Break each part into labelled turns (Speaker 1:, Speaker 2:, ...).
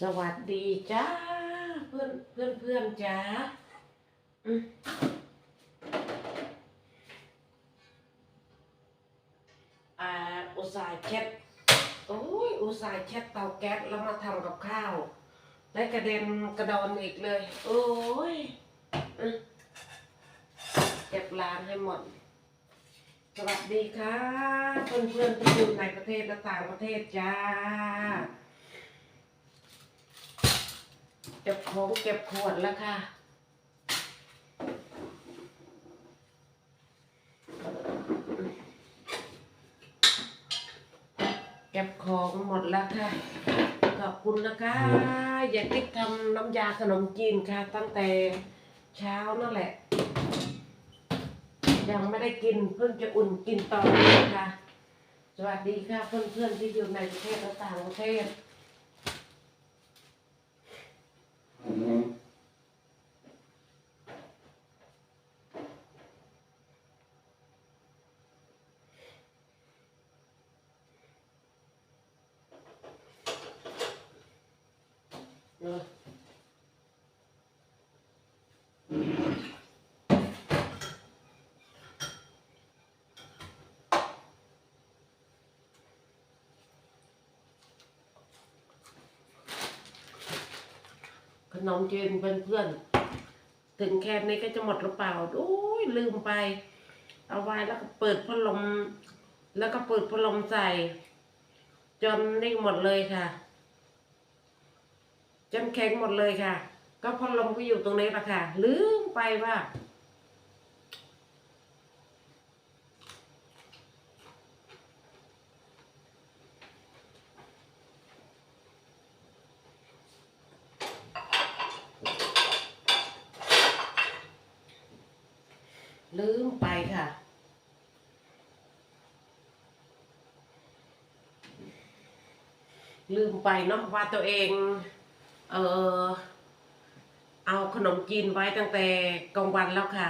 Speaker 1: สวัสดีจ้า เพื่อนเพื่อนเพื่อนจ้าอ่าอุตส่าห์เช็ดโอ้ยอุตส่าห์เช็ดเตาแก๊สแล้วมาทำกับข้าวได้กระเด็นกระดอนอีกเลย โอ้ยเก็บล้างให้หมด สวัสดีค่ะเพื่อนเพื่อนที่อยู่ในประเทศและต่างประเทศจ้า เก็บของเก็บขวดแล้วค่ะเก็บของหมดแล้วค่ะขอบคุณนะคะอย่าติ๊กทำน้ำยาขนมจีนค่ะ ตั้งแต่เช้านั่นแหละ ยังไม่ได้กินเพิ่งจะอุ่นกินตอนนี้ค่ะ สวัสดีค่ะเพื่อนๆที่อยู่ในประเทศและต่างประเทศ เนอะขนมจีนเพื่อนๆถึงแค่นี้ก็จะหมดหรือเปล่าโอ้ยลืมไป เอาไว้แล้วก็เปิดพัดลม แล้วก็เปิดพัดลมใส่ จนนี่หมดเลยค่ะจนแข็งหมดเลยค่ะ ก็พัดลมก็อยู่ตรงนี้แหละค่ะ ลืมไปว่า ลืมไปค่ะ ลืมไปเนาะว่าตัวเอง เออเอาขนมจีนไว้ตั้งแต่กลางวันแล้วค่ะ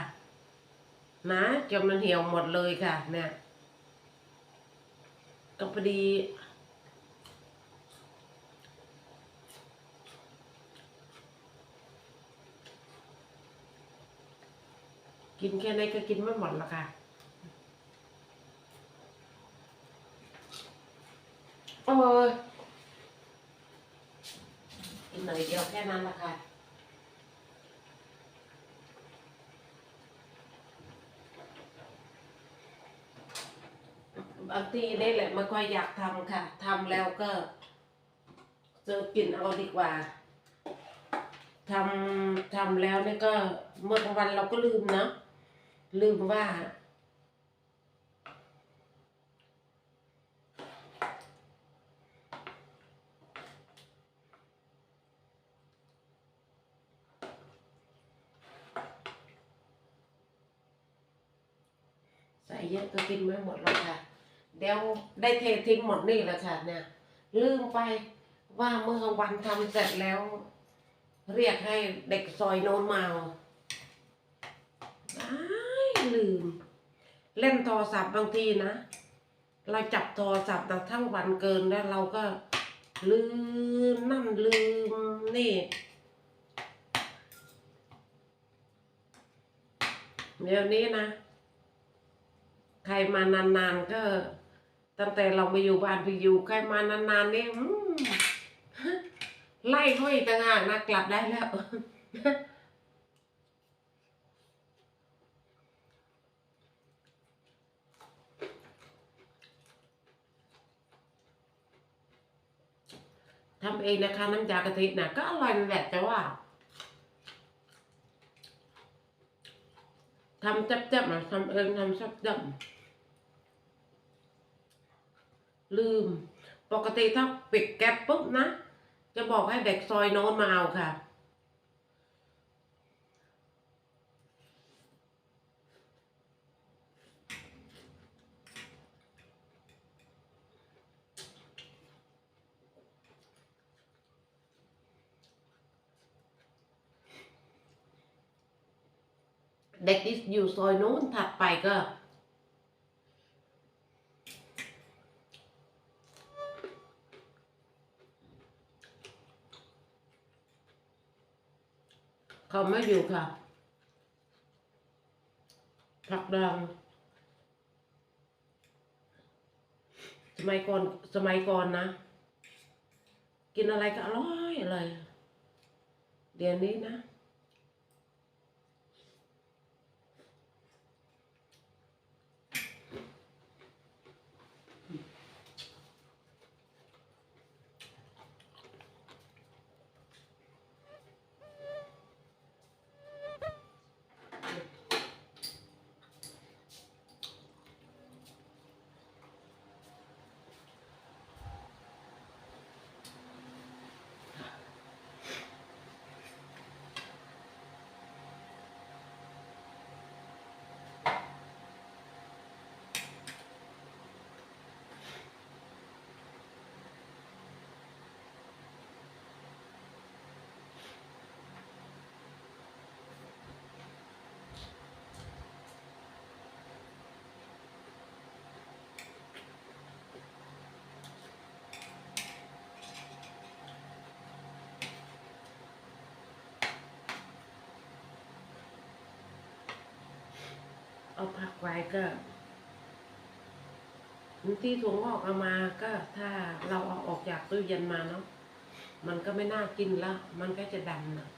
Speaker 1: นะจนมันเหี่ยวหมดเลยค่ะ เนี่ยก็พอดี กินแค่ไหนก็กินไม่หมดหรอกค่ะโอ้ยกินหน่อยเดียวแค่นั้นละค่ะบางทีนี่แหละไม่ค่อยอยากทำค่ะทำแล้วก็เจอกินเอาดีกว่าทำทำแล้วนี่ก็เมื่อกลางวันเราก็ลืมเนะ ลืมว่า ใส่เยอะก็กินไม่หมดหรอกค่ะ เดี๋ยวได้เททิ้งหมดนี่แหละค่ะเนี่ยลืมไปว่าเมื่อวันทำเสร็จแล้ว เรียกให้เด็กซอยโน้นมาอ้า ลืม เล่นโทรศัพท์บางทีนะ เราจับโทรศัพท์แต่ทั้งวันเกินแล้วเราก็ลืมนั่นลืมนี่ เดี๋ยวนี้นะ ใครมานานๆก็ ตั้งแต่เรามาอยู่บ้านไปอยู่ใครมานานๆนี่อืมไล่เขาอีกต่างหากนะกลับได้แล้ว ทำเองนะคะ น้ำยากะทินะก็อร่อยนั่นแหละแต่ว่าทำจับๆนะทำเองทำจับๆลืม ปกติถ้าปิดแก๊ปปุ๊บนะ จะบอกให้เด็กซอยโน้นมาเอาค่ะ เด็กที่อยู่ซอยนู้นถัดไปก็ เขาไม่อยู่ค่ะผักดองสมัยก่อนสมัยก่อนนะ กินอะไรก็อร่อยอร่อยเดี๋ยวนี้นะ เอาผักไว้ก็บางทีถั่วงอกเอามาก็ถ้าเราเอาออกจากตู้เย็นมาเนาะมันก็ไม่น่ากินแล้วมันก็จะดำนะ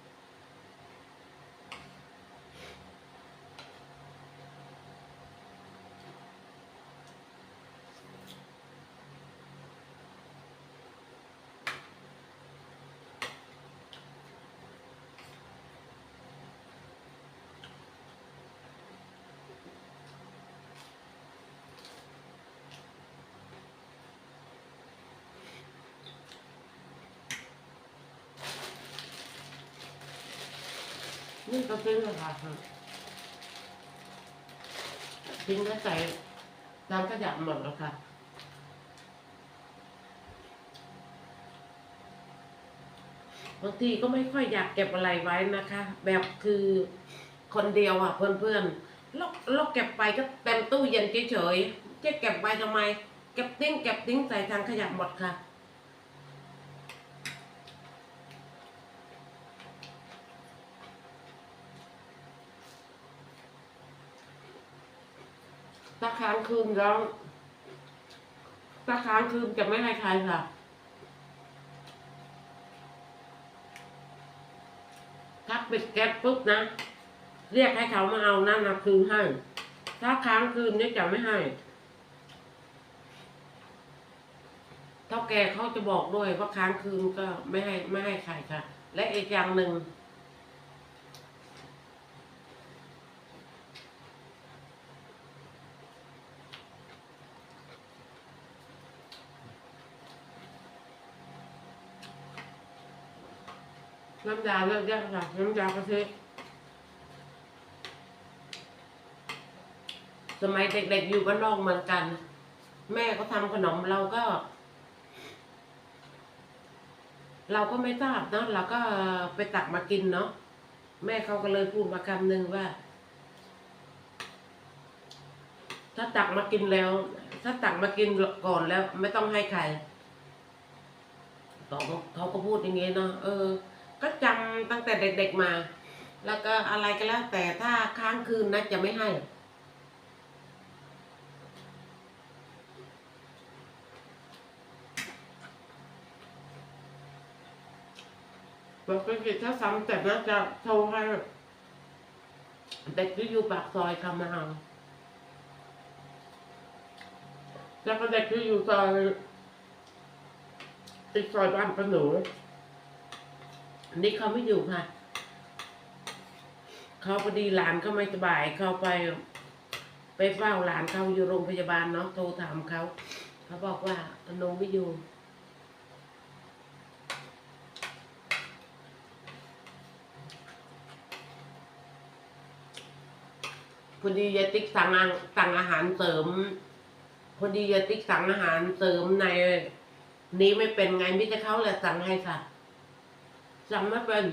Speaker 1: นี่ก็ทิ้งเลยค่ะทิ้งแล้วใส่น้ำขยะหมดแล้วค่ะบางทีก็ไม่ค่อยอยากเก็บอะไรไว้นะคะ แบบคือคนเดียวอะเพื่อนๆแล้วแล้วเก็บไปก็เต็มตู้เย็นเฉยๆจะเก็บไว้ทำไม เก็บติ้งเก็บติ้งใส่ทางขยะหมดค่ะ ถ้าค้างคืนแล้ว ถ้าค้างคืนจะไม่ให้ใครค่ะถ้าปิดแก๊สปุ๊บนะ เรียกให้เขามาเอานั่นนะคืนให้ ถ้าค้างคืนนี่จะไม่ให้เท่าแกเขาจะบอกด้วยว่าค้างคืนก็ไม่ให้ไม่ให้ใครค่ะ และอีกอย่างหนึ่ง น้ำยาเลิกยากค่ะน้ำยากะทิสมัยเด็กๆอยู่บ้านนอกเหมือนกัน แม่ก็ทำขนมเราก็ เราก็ไม่ทราบเนาะเราก็ไปตักมากินเนาะแม่เขาก็เลยพูดมาคำหนึ่งว่า ถ้าตักมากินแล้ว ถ้าตักมากินก่อนแล้ว ไม่ต้องให้ใครเขาก็เขาก็พูดอย่างงี้เนาะเออ ก็จำตั้งแต่เด็กๆมา แล้วก็อะไรก็แล้ว แต่ถ้าค้างคืนนะจะไม่ให้ปกติถ้าซ้ำแต่น่าจะโทรให้เด็กที่อยู่ปากซอยคำมาเอาแล้วก็เด็กที่อยู่ซอยติดซอยบ้านป้าหนู นนี้เขาไม่อยู่ค่ะ เขาพอดีหลานก็ไม่สบาย เขาไป ไปเฝ้าหลานเขาอยู่โรงพยาบาลเนาะ โทรถามเขา เขาบอกว่าอนงไม่อยู่พอดียายติ๊กสั่งอาสั่งอาหารเสริมพอดียายติ๊กสั่งอาหารเสริมใน นี้ไม่เป็นไงมิจะเขาแหละสั่งให้ค่ะ สั่งไม่เป็น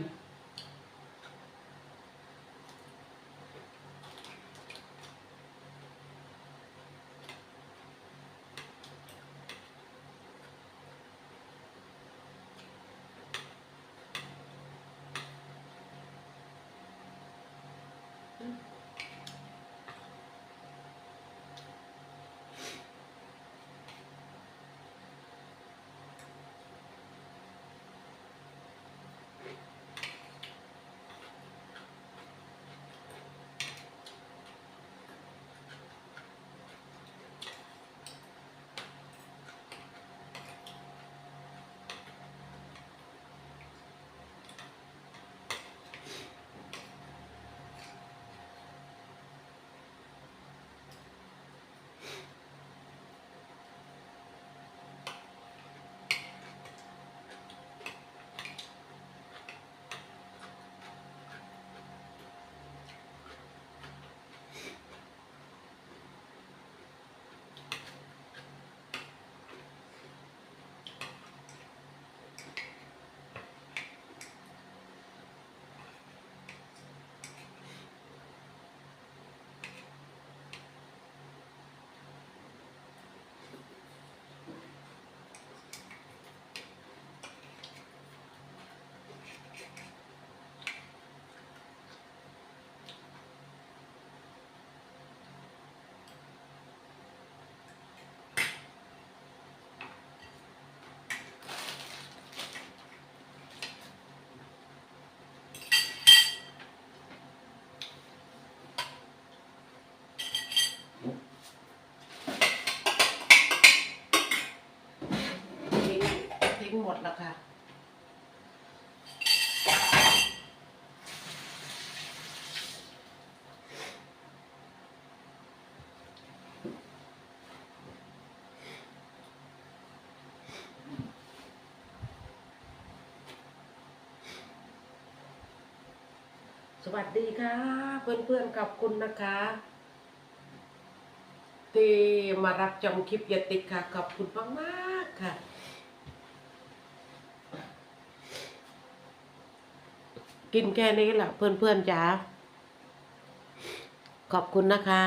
Speaker 1: ม นะคะสวัสดีค่ะเพื่อนๆกับคุณนะคะที่มารับชมคลิปยติดค่ะขอบคุณมากๆค่ะ กินแค่นี้แหละเพื่อนๆจ้าขอบคุณนะคะ